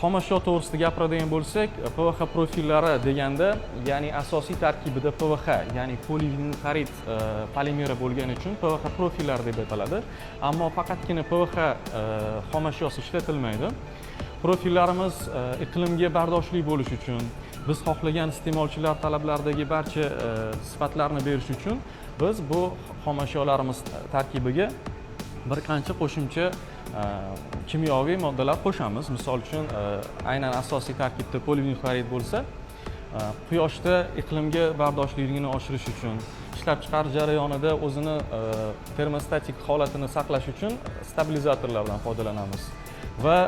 xomashyo to'g'risida gapiradigan bo'lsak pvx profillari deganda ya'ni asosiy tarkibida pvx ya'ni polivinilxarid e, polimeri bo'lgani uchun pvx profillari deb ataladi. Ammo faqatgina pvx e, xomashyosi ishlatilmaydi. Profillarimiz e, iqlimga bardoshli bo'lishi uchun biz xohlagan iste'molchilar talablaridagi barcha e, sifatlarni berish uchun biz bu xomashyolarimiz tarkibiga bir qancha qo'shimcha kimyoviy moddalar qo'shamiz misol uchun aynan asosiy tarkibda polivinilxlorid bo'lsa quyoshda iqlimga bardoshliligini oshirish uchun ishlab chiqarish jarayonida o'zini termostatik holatini saqlash uchun stabilizatorlardan foydalanamiz va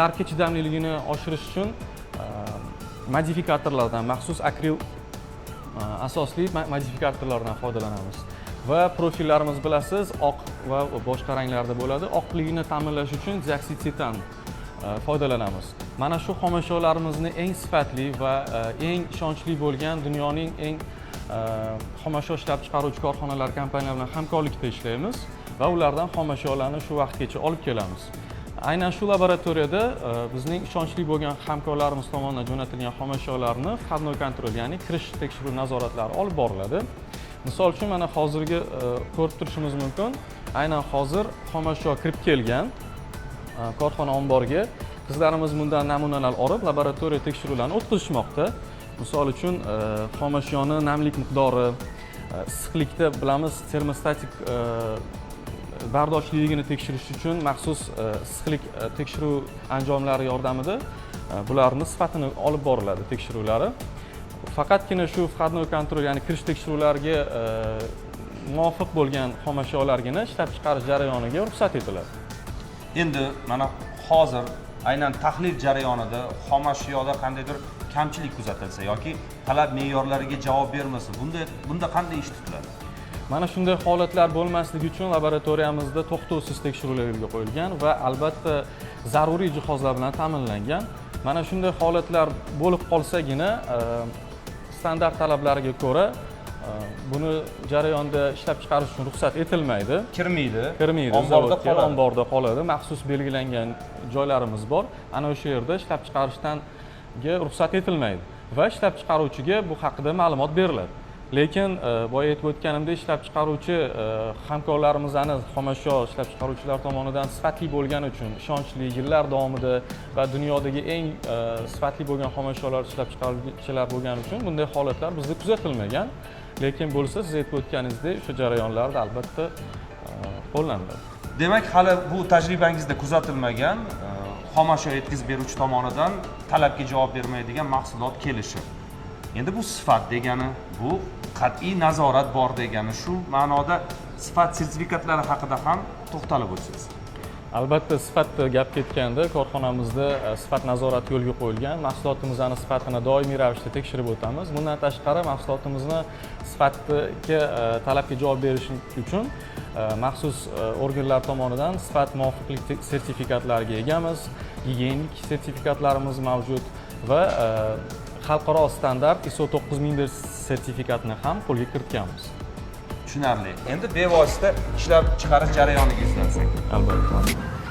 e, chidamliligini oshirish uchun modifikatorlardan maxsus akril asosli modifikatorlardan foydalanamiz va profillarimiz bilasiz oq va boshqa ranglarda bo'ladi. Oqligini ta'minlash uchun dioksidsitan e, foydalanamiz. Mana shu xomashyolarimizni eng sifatli va e, eng ishonchli bo'lgan dunyoning eng e, xomashyo ishlab chiqaruvchi korxonalar kompaniyalar bilan hamkorlikda ishlaymiz va ulardan xomashyolarni shu vaqtgacha olib kelamiz. Aynan shu laboratoriyada bizning ishonchli bo'lgan hamkorlarimiz tomonidan jo'natilgan xomashyolarni vходной kontrol ya'ni kirish tekshiruv nazoratlari olib boriladi. Misol uchun mana hozirgi e, ko'rib turishimiz mumkin. Aynan hozir xomashyo kirib kelgan e, korxona omboriga qizlarimiz bundan namunalar olib laboratoriya tekshiruvlarini o'tkazishmoqda. Misol uchun e, xomashyoni namlik miqdori issiqlikda bilamiz termostatik bardoshliligini tekshirish uchun maxsus issiqlik tekshiruv anjomlari yordamida bularni sifatini olib boriladi tekshiruvlari faqatgina shu vходной kontrol ya'ni kirish tekshiruvlariga e, muvofiq bo'lgan xomashyolargina ishlab chiqarish jarayoniga ruxsat etiladi. Endi mana hozir aynan tahlil jarayonida xomashyoda qandaydir kamchilik kuzatilsa yoki talab me'yorlariga javob bermasa bunda bunda qanday ish tutiladi? Mana shunday holatlar bo'lmasligi uchun laboratoriyamizda to'xtovsiz tekshiruvlar yo'lga qo'yilgan va albatta zaruriy jihozlar bilan ta'minlangan. Mana shunday holatlar bo'lib qolsagina e, standart talablariga ko'ra e, buni jarayonda ishlab chiqarish uchun ruxsat etilmaydi. Kirmaydi. Kirmaydi. Omborda qoladi. Omborda qoladi. Maxsus belgilangan joylarimiz bor. Ana o'sha yerda ishlab chiqarishdanga ruxsat etilmaydi. Va ishlab chiqaruvchiga bu haqida ma'lumot beriladi lekin e, boya aytib o'tganimdek ishlab chiqaruvchi e, hamkorlarimizni xomashyo ishlab chiqaruvchilar tomonidan sifatli bo'lgani uchun ishonchli yillar davomida va dunyodagi eng e, sifatli bo'lgan xomashyolar ishlab chiqaruvchilar bo'lgani uchun bunday holatlar bizda kuzatilmagan. Lekin bo'lsa siz aytib o'tganingizdek o'sha jarayonlarda albatta qo'llaniladi. Demak hali bu tajribangizda kuzatilmagan xomashyo yetkazib beruvchi tomonidan talabga javob bermaydigan mahsulot kelishi. Endi bu sifat degani bu qat'iy nazorat bor degani shu ma'noda sifat sertifikatlari haqida ham to'xtalib o'tsangiz. Albatta sifatda gap ketganda korxonamizda e, sifat nazorati yo'lga qo'yilgan. Mahsulotimizni sifatini doimiy ravishda tekshirib o'tamiz. Bundan tashqari mahsulotimizni sifatga e, talabga javob berish uchun e, maxsus organlar tomonidan sifat muvofiqlik sertifikatlariga egamiz. Gigiyenik sertifikatlarimiz mavjud va xalqaro standart ISO 9001 sertifikatini ham qo'lga kiritganmiz. Tushunarli. Endi bevosita ishlab chiqarish jarayoniga izlansak albatta